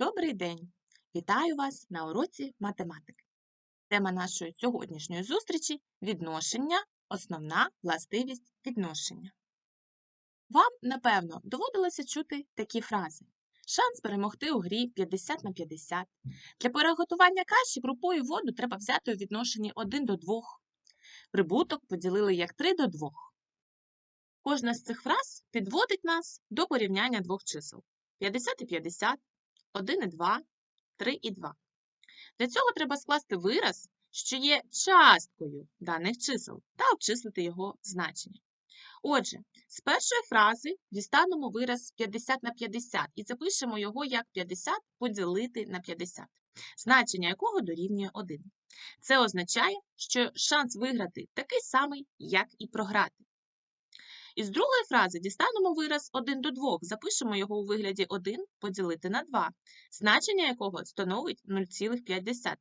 Добрий день! Вітаю вас на уроці математики. Тема нашої сьогоднішньої зустрічі відношення, основна властивість відношення. Вам, напевно, доводилося чути такі фрази: шанс перемогти у грі 50 на 50. Для приготування каші крупою воду треба взяти у відношенні 1 до 2. Прибуток поділили як 3 до 2. Кожна з цих фраз підводить нас до порівняння двох чисел 50 і 50. 1 і 2, 3 і 2. Для цього треба скласти вираз, що є часткою даних чисел, та обчислити його значення. Отже, з першої фрази дістанемо вираз 50 на 50 і запишемо його як 50 поділити на 50, значення якого дорівнює 1. Це означає, що шанс виграти такий самий, як і програти. Із другої фрази дістанемо вираз 1 до 2, запишемо його у вигляді 1 поділити на 2, значення якого становить 0,5.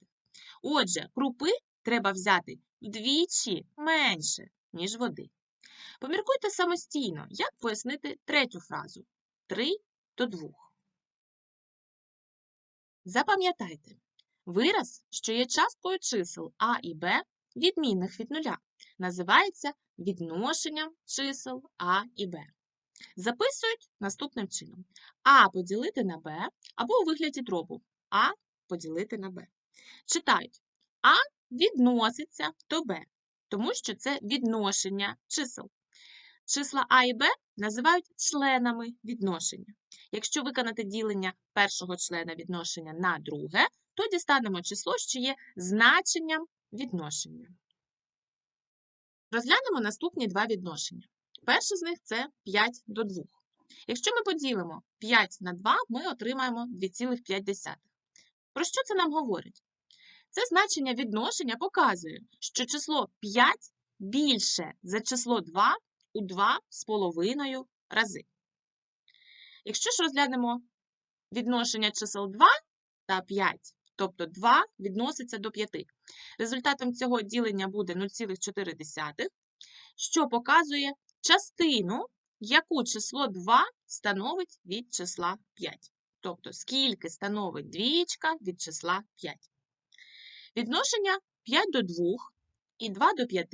Отже, крупи треба взяти вдвічі менше, ніж води. Поміркуйте самостійно, як пояснити третю фразу 3 до 2. Запам'ятайте, вираз, що є часткою чисел А і Б, відмінних від нуля, називається відношенням чисел А і Б. Записують наступним чином: А поділити на Б або у вигляді дробу А поділити на Б. Читають А відноситься до Б, тому що це відношення чисел. Числа А і Б називають членами відношення. Якщо виконати ділення першого члена відношення на друге, то дістанемо число, що є значенням відношення. Розглянемо наступні два відношення. Перше з них це 5 до 2. Якщо ми поділимо 5 на 2, ми отримаємо 2,5. Про що це нам говорить? Це значення відношення показує, що число 5 більше за число 2 у 2,5 рази. Якщо ж розглянемо відношення чисел 2 та 5, тобто 2 відноситься до 5. Результатом цього ділення буде 0,4, що показує частину, яку число 2 становить від числа 5. Тобто, скільки становить двічка від числа 5. Відношення 5 до 2 і 2 до 5,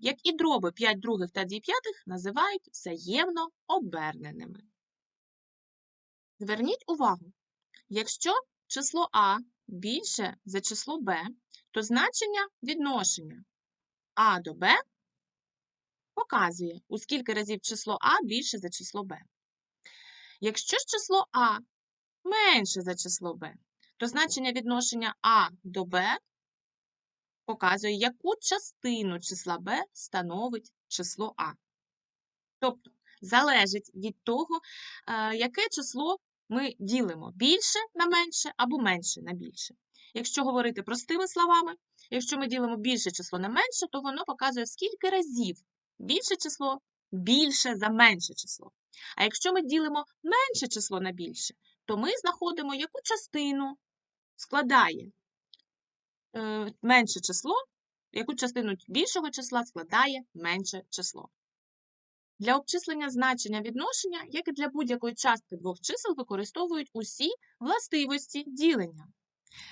як і дроби 5 других та 2 п'ятих, називають взаємно оберненими. Зверніть увагу, якщо число А більше за число b, то значення відношення А до Б показує, у скільки разів число А більше за число b. Якщо ж число А менше за число b, то значення відношення А до Б показує, яку частину числа b становить число А. Тобто залежить від того, е, яке число ми ділимо більше на менше або менше на більше. Якщо говорити простими словами, якщо ми ділимо більше число на менше, то воно показує, скільки разів більше число більше за менше число. А якщо ми ділимо менше число на більше, то ми знаходимо, яку частину складає е, менше число, яку частину більшого числа складає менше число. Для обчислення значення відношення, як і для будь-якої частки двох чисел, використовують усі властивості ділення.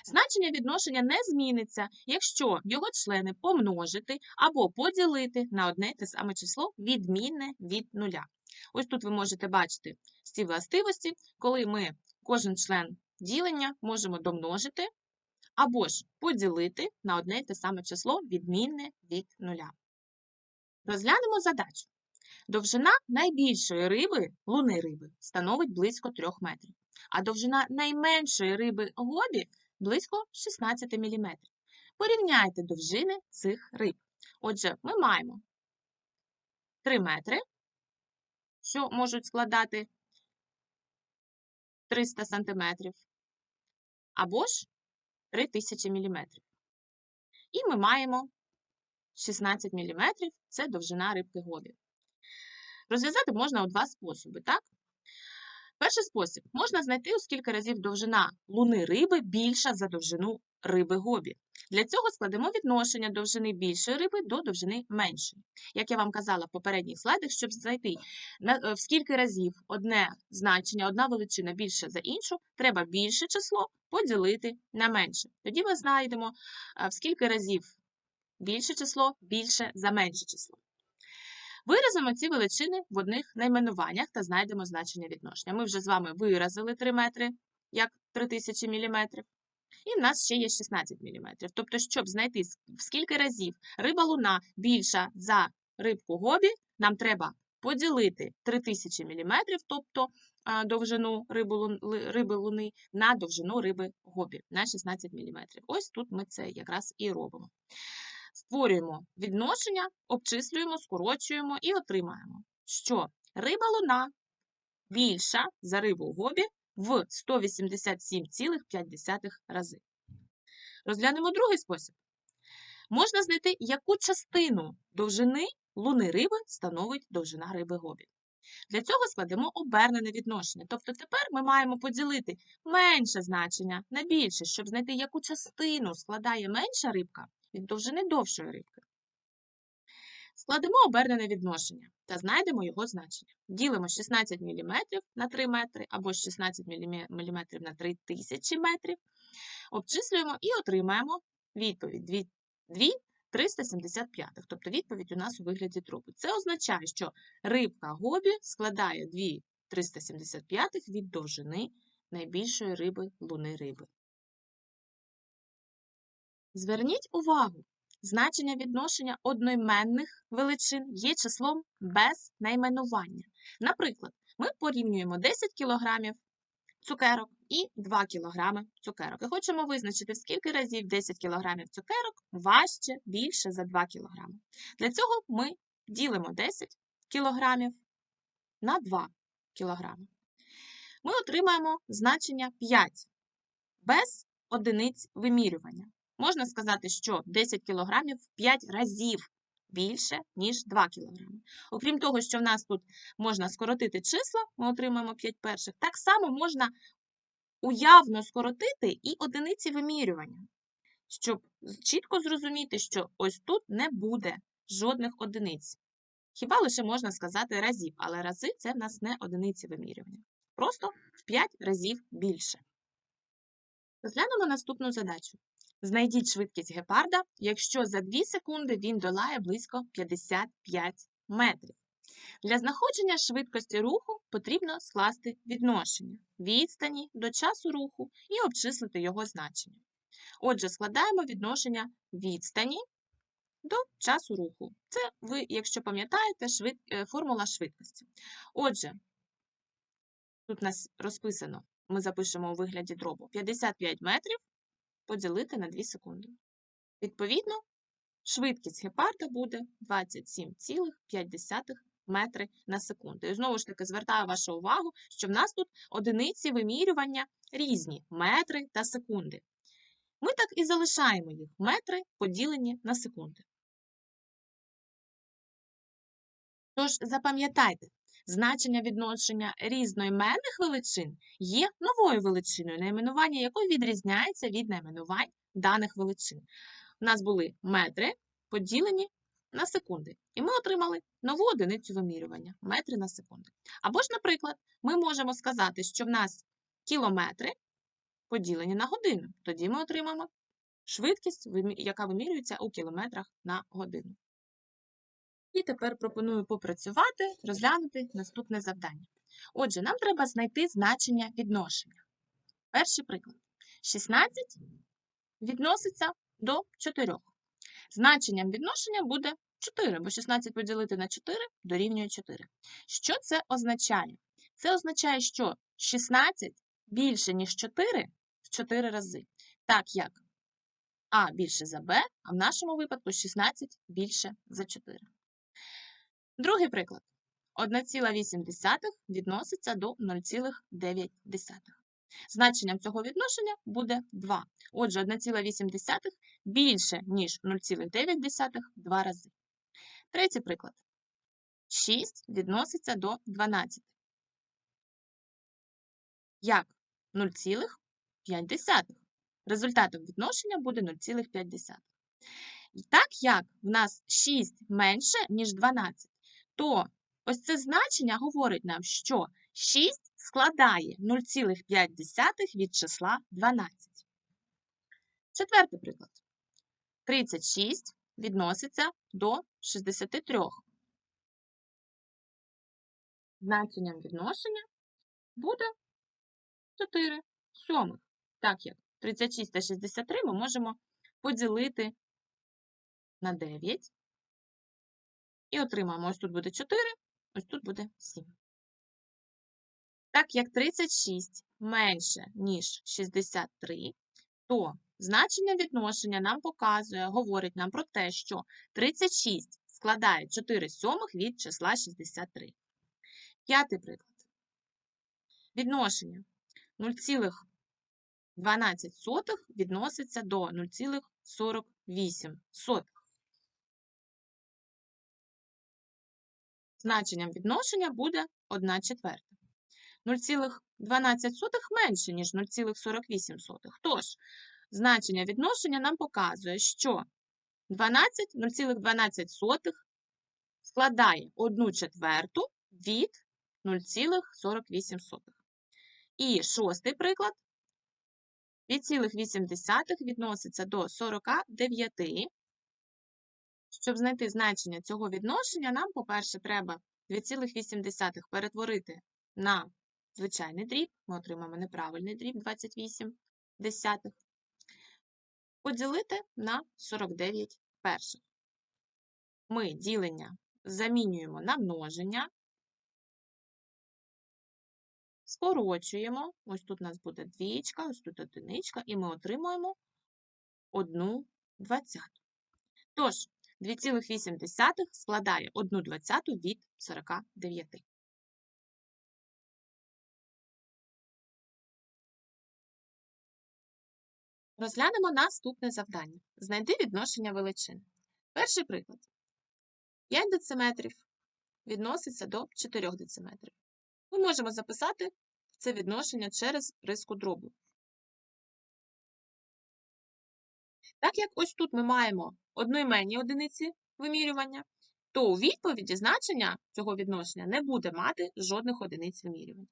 Значення відношення не зміниться, якщо його члени помножити або поділити на одне те саме число, відмінне від нуля. Ось тут ви можете бачити ці властивості, коли ми кожен член ділення можемо домножити або ж поділити на одне те саме число, відмінне від нуля. Розглянемо задачу. Довжина найбільшої риби, луни риби, становить близько 3 метрів, а довжина найменшої риби гобі близько 16 мм. Порівняйте довжини цих риб. Отже, ми маємо 3 метри, що можуть складати 300 см, або ж 3000 мм. І ми маємо 16 мм це довжина рибки гобі. Розв'язати можна у два способи, так? Перший спосіб можна знайти, у скільки разів довжина луни риби більша за довжину риби гобі. Для цього складемо відношення довжини більшої риби до довжини меншої. Як я вам казала в попередніх слайдах, щоб знайти е, в скільки разів одне значення, одна величина більше за іншу, треба більше число поділити на менше. Тоді ми знайдемо, е, в скільки разів більше число більше за менше число. Виразимо ці величини в одних найменуваннях та знайдемо значення відношення. Ми вже з вами виразили 3 метри як 3000 мм. І в нас ще є 16 мм. Тобто, щоб знайти в скільки разів риба луна більша за рибку гобі, нам треба поділити 3000 мм, тобто довжину риби, лун- риби луни, на довжину риби гобі на 16 мм. Ось тут ми це якраз і робимо. Створюємо відношення, обчислюємо, скорочуємо і отримаємо, що риба луна більша за рибу гобі в 187,5 рази. Розглянемо другий спосіб. Можна знайти, яку частину довжини луни риби становить довжина риби гобі. Для цього складемо обернене відношення. Тобто тепер ми маємо поділити менше значення на більше, щоб знайти, яку частину складає менша рибка від довжини довшої рибки. Складемо обернене відношення та знайдемо його значення. Ділимо 16 мм на 3 метри або 16 мм на 3000 метрів. Обчислюємо і отримаємо відповідь 2, 2 375. Тобто відповідь у нас у вигляді дробу. Це означає, що рибка гобі складає 2 375 від довжини найбільшої риби луни риби. Зверніть увагу, значення відношення одноіменних величин є числом без найменування. Наприклад, ми порівнюємо 10 кг цукерок і 2 кг цукерок. І хочемо визначити, скільки разів 10 кг цукерок важче більше за 2 кг. Для цього ми ділимо 10 кг на 2 кг. Ми отримаємо значення 5 без одиниць вимірювання. Можна сказати, що 10 кг в 5 разів більше, ніж 2 кг. Окрім того, що в нас тут можна скоротити числа, ми отримаємо 5 перших, так само можна уявно скоротити і одиниці вимірювання, щоб чітко зрозуміти, що ось тут не буде жодних одиниць. Хіба лише можна сказати разів, але рази це в нас не одиниці вимірювання. Просто в 5 разів більше. Розглянемо наступну задачу. Знайдіть швидкість гепарда, якщо за 2 секунди він долає близько 55 метрів. Для знаходження швидкості руху потрібно скласти відношення відстані до часу руху і обчислити його значення. Отже, складаємо відношення відстані до часу руху. Це ви, якщо пам'ятаєте, швид... е, формула швидкості. Отже, тут у нас розписано, ми запишемо у вигляді дробу 55 метрів поділити на 2 секунди. Відповідно, швидкість гепарда буде 27,5 метри на секунду. І знову ж таки звертаю вашу увагу, що в нас тут одиниці вимірювання різні метри та секунди. Ми так і залишаємо їх метри поділені на секунди. Тож запам'ятайте, значення відношення різноіменних величин є новою величиною, найменування якої відрізняється від найменувань даних величин. У нас були метри поділені на секунди, і ми отримали нову одиницю вимірювання метри на секунди. Або ж, наприклад, ми можемо сказати, що в нас кілометри поділені на годину. Тоді ми отримаємо швидкість, яка вимірюється у кілометрах на годину. І тепер пропоную попрацювати, розглянути наступне завдання. Отже, нам треба знайти значення відношення. Перший приклад. 16 відноситься до 4. Значенням відношення буде 4, бо 16 поділити на 4 дорівнює 4. Що це означає? Це означає, що 16 більше, ніж 4 в 4 рази. Так як А більше за Б, а в нашому випадку 16 більше за 4. Другий приклад. 1,8 відноситься до 0,9. Значенням цього відношення буде 2. Отже, 1,8 більше, ніж 0,9 два рази. Третій приклад. 6 відноситься до 12. Як 0,5. результатом відношення буде 0,5. І так як в нас 6 менше, ніж 12, то ось це значення говорить нам, що 6 складає 0,5 від числа 12. Четвертий приклад. 36 відноситься до 63. Значенням відношення буде 4 сьомих. Так як 36 та 63 ми можемо поділити на 9. І отримаємо, ось тут буде 4, ось тут буде 7. Так як 36 менше, ніж 63, то значення відношення нам показує, говорить нам про те, що 36 складає 4 сьомих від числа 63. П'ятий приклад. Відношення 0,12 відноситься до 0,48. Значенням відношення буде 1 четверта. 0,12 менше, ніж 0,48. Тож, значення відношення нам показує, що 12, 0,12 складає 1 четверту від 0,48. І шостий приклад. 2,8 відноситься до 49. Щоб знайти значення цього відношення, нам, по-перше, треба 2,8 перетворити на звичайний дріб. Ми отримаємо неправильний дріб 28 десятих. Поділити на 49 перших. Ми ділення замінюємо на множення. Скорочуємо. Ось тут у нас буде двічка, ось тут одиничка, і ми отримуємо 1 двадцяту. Тож, 2,8 складає 1 двадцяту від 49. Розглянемо наступне завдання. Знайди відношення величин. Перший приклад. 5 дециметрів відноситься до 4 дециметрів. Ми можемо записати це відношення через риску дробу. Так як ось тут ми маємо одноіменні одиниці вимірювання, то у відповіді значення цього відношення не буде мати жодних одиниць вимірювання.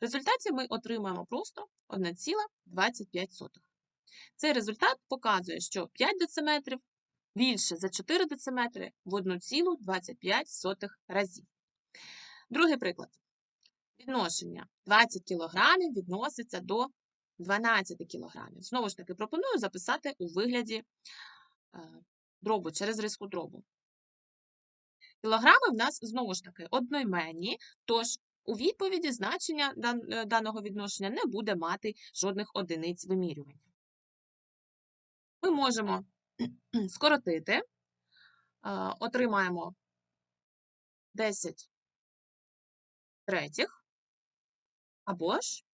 В результаті ми отримаємо просто 1,25. Цей результат показує, що 5 дециметрів більше за 4 дециметри в 1,25 разів. Другий приклад. Відношення 20 кг відноситься до 12 кг. Знову ж таки, пропоную записати у вигляді е, дробу через риску дробу. Кілограми в нас знову ж таки одноіменні, тож у відповіді значення е, даного відношення не буде мати жодних одиниць вимірювання. Ми можемо скоротити, е, отримаємо 10 третіх або ж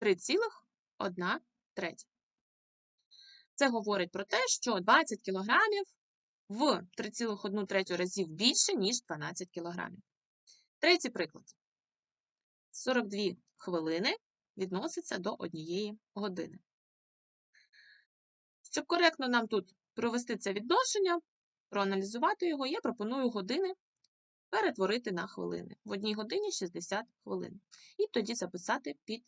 3,1 третя. Це говорить про те, що 20 кг в 3,1 третю разів більше, ніж 12 кг. Третій приклад. 42 хвилини відноситься до однієї години. Щоб коректно нам тут провести це відношення, проаналізувати його, я пропоную години перетворити на хвилини. В одній годині 60 хвилин. І тоді записати під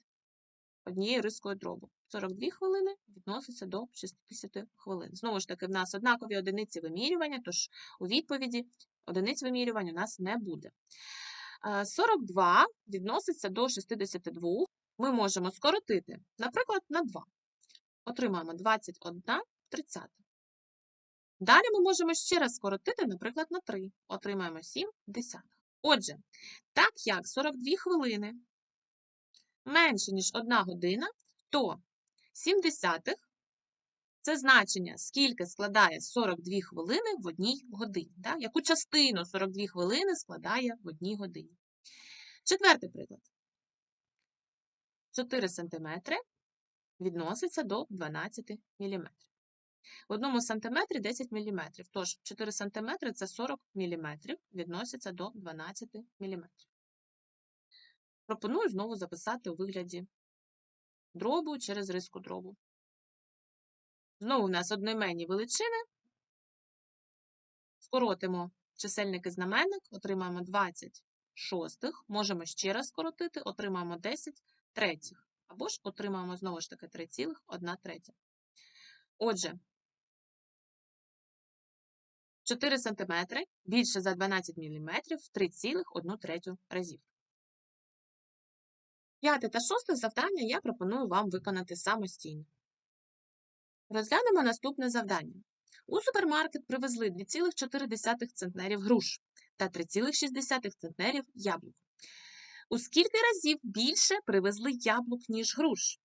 однією рискою дробу. 42 хвилини відноситься до 60 хвилин. Знову ж таки, в нас однакові одиниці вимірювання, тож у відповіді одиниць вимірювання у нас не буде. 42 відноситься до 62. Ми можемо скоротити, наприклад, на 2. Отримаємо 21 30. Далі ми можемо ще раз скоротити, наприклад, на 3. Отримаємо 7 десятих. Отже, так як 42 хвилини менше, ніж 1 година, то 7 десятих це значення, скільки складає 42 хвилини в одній годині. Так? Яку частину 42 хвилини складає в одній годині. Четвертий приклад. 4 см відноситься до 12 мм. В одному сантиметрі 10 мм. Тож 4 см це 40 мм, відноситься до 12 мм. Пропоную знову записати у вигляді дробу через риску дробу. Знову в нас одноіменні величини. Скоротимо чисельник і знаменник, отримаємо 20 шостих. Можемо ще раз скоротити, отримаємо 10 третіх. Або ж отримаємо знову ж таки 3,1 третя. Отже, 4 см більше за 12 мм в 3,1 третю разів. П'яте та шосте завдання я пропоную вам виконати самостійно. Розглянемо наступне завдання. У супермаркет привезли 2,4 центнерів груш та 3,6 центнерів яблук. У скільки разів більше привезли яблук, ніж груш?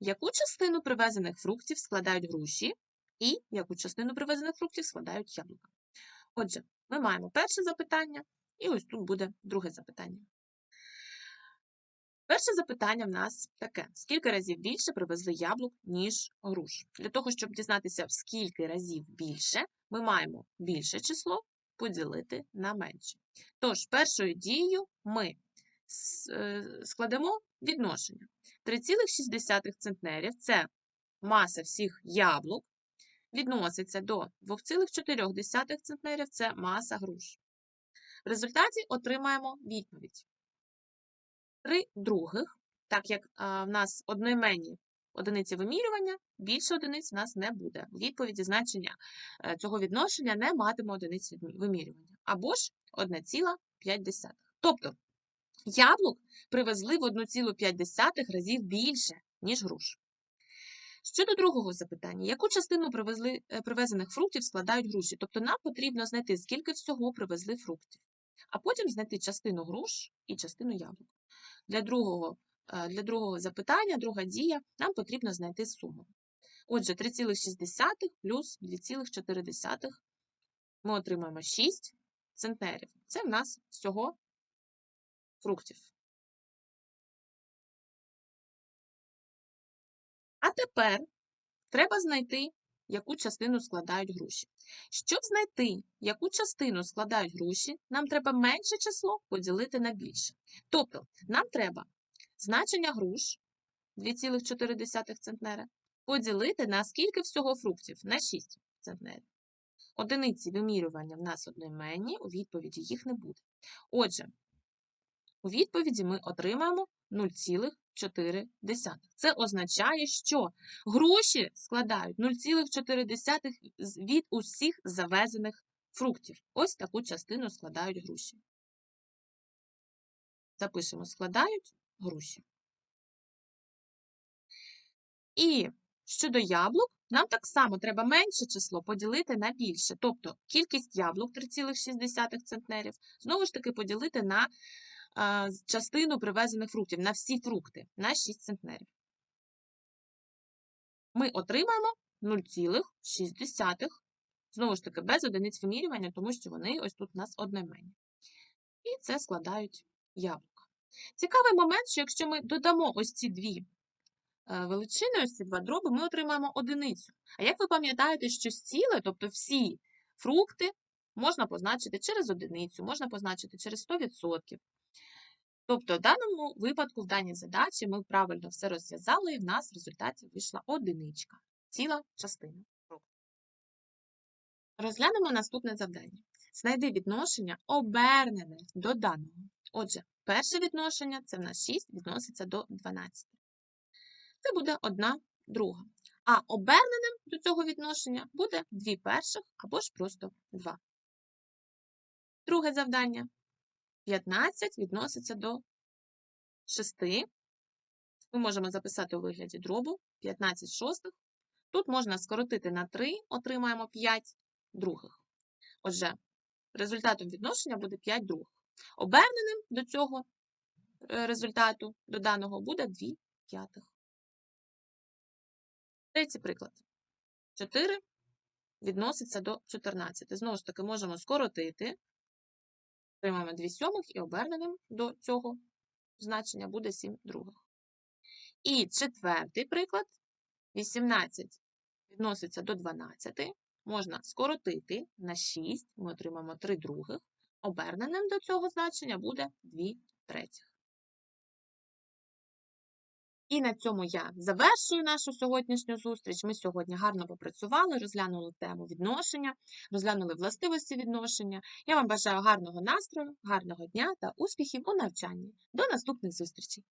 Яку частину привезених фруктів складають груші, і яку частину привезених фруктів складають яблука? Отже, ми маємо перше запитання, і ось тут буде друге запитання. Перше запитання в нас таке: скільки разів більше привезли яблук, ніж груш? Для того, щоб дізнатися, в скільки разів більше, ми маємо більше число поділити на менше. Тож, першою дією ми е, складемо відношення. 3,6 центнерів це маса всіх яблук, відноситься до 2,4 центнерів це маса груш. В результаті отримаємо відповідь. 3 других, так як в нас одноіменні одиниці вимірювання, більше одиниць в нас не буде. У відповіді значення е, цього відношення не матиме одиниць вимірювання. Або ж 1,5. Тобто яблук привезли в 1,5 разів більше, ніж груш. Щодо другого запитання, яку частину привезли, е, привезених фруктів складають груші? Тобто нам потрібно знайти, скільки всього привезли фруктів, а потім знайти частину груш і частину яблук. Для другого, е, для другого запитання, друга дія, нам потрібно знайти суму. Отже, 3,6 плюс 2,4 ми отримаємо 6 центнерів. Це в нас всього фруктів. А тепер треба знайти, яку частину складають груші. Щоб знайти, яку частину складають груші, нам треба менше число поділити на більше. Тобто, нам треба значення груш 2,4 центнера поділити на скільки всього фруктів? На 6 центнерів. Одиниці вимірювання в нас одноіменні, у відповіді їх не буде. Отже, у відповіді ми отримаємо 0,4. Це означає, що гроші складають 0,4 від усіх завезених фруктів. Ось таку частину складають гроші. Запишемо, складають гроші. І щодо яблук, нам так само треба менше число поділити на більше. Тобто кількість яблук 3,6 центнерів, знову ж таки поділити на частину привезених фруктів на всі фрукти на 6 центнерів. Ми отримаємо 0,6. Знову ж таки, без одиниць вимірювання, тому що вони ось тут у нас одноіменні. І це складають яблука. Цікавий момент, що якщо ми додамо ось ці дві е, величини, ось ці два дроби, ми отримаємо одиницю. А як ви пам'ятаєте, що зціле, тобто всі фрукти, можна позначити через одиницю, можна позначити через 100%. Тобто, в даному випадку, в даній задачі, ми правильно все розв'язали, і в нас в результаті вийшла одиничка, ціла частина. Розглянемо наступне завдання. Знайди відношення обернене до даного. Отже, перше відношення це в нас 6 відноситься до 12. Це буде одна друга. А оберненим до цього відношення буде 2 перших або ж просто 2. Друге завдання 15 відноситься до 6. Ми можемо записати у вигляді дробу 15 шостих. Тут можна скоротити на 3, отримаємо 5 других. Отже, результатом відношення буде 5 других. Оберненим до цього е, результату до даного буде 2 п'ятих. Третій приклад. 4 відноситься до 14. Знову ж таки, можемо скоротити Отримаємо 2 сьомих і оберненим до цього значення буде 7 других. І четвертий приклад 18 відноситься до 12, можна скоротити на 6, ми отримаємо 3 других. Оберненим до цього значення буде 2 третіх. І на цьому я завершую нашу сьогоднішню зустріч. Ми сьогодні гарно попрацювали, розглянули тему відношення, розглянули властивості відношення. Я вам бажаю гарного настрою, гарного дня та успіхів у навчанні. До наступних зустрічей!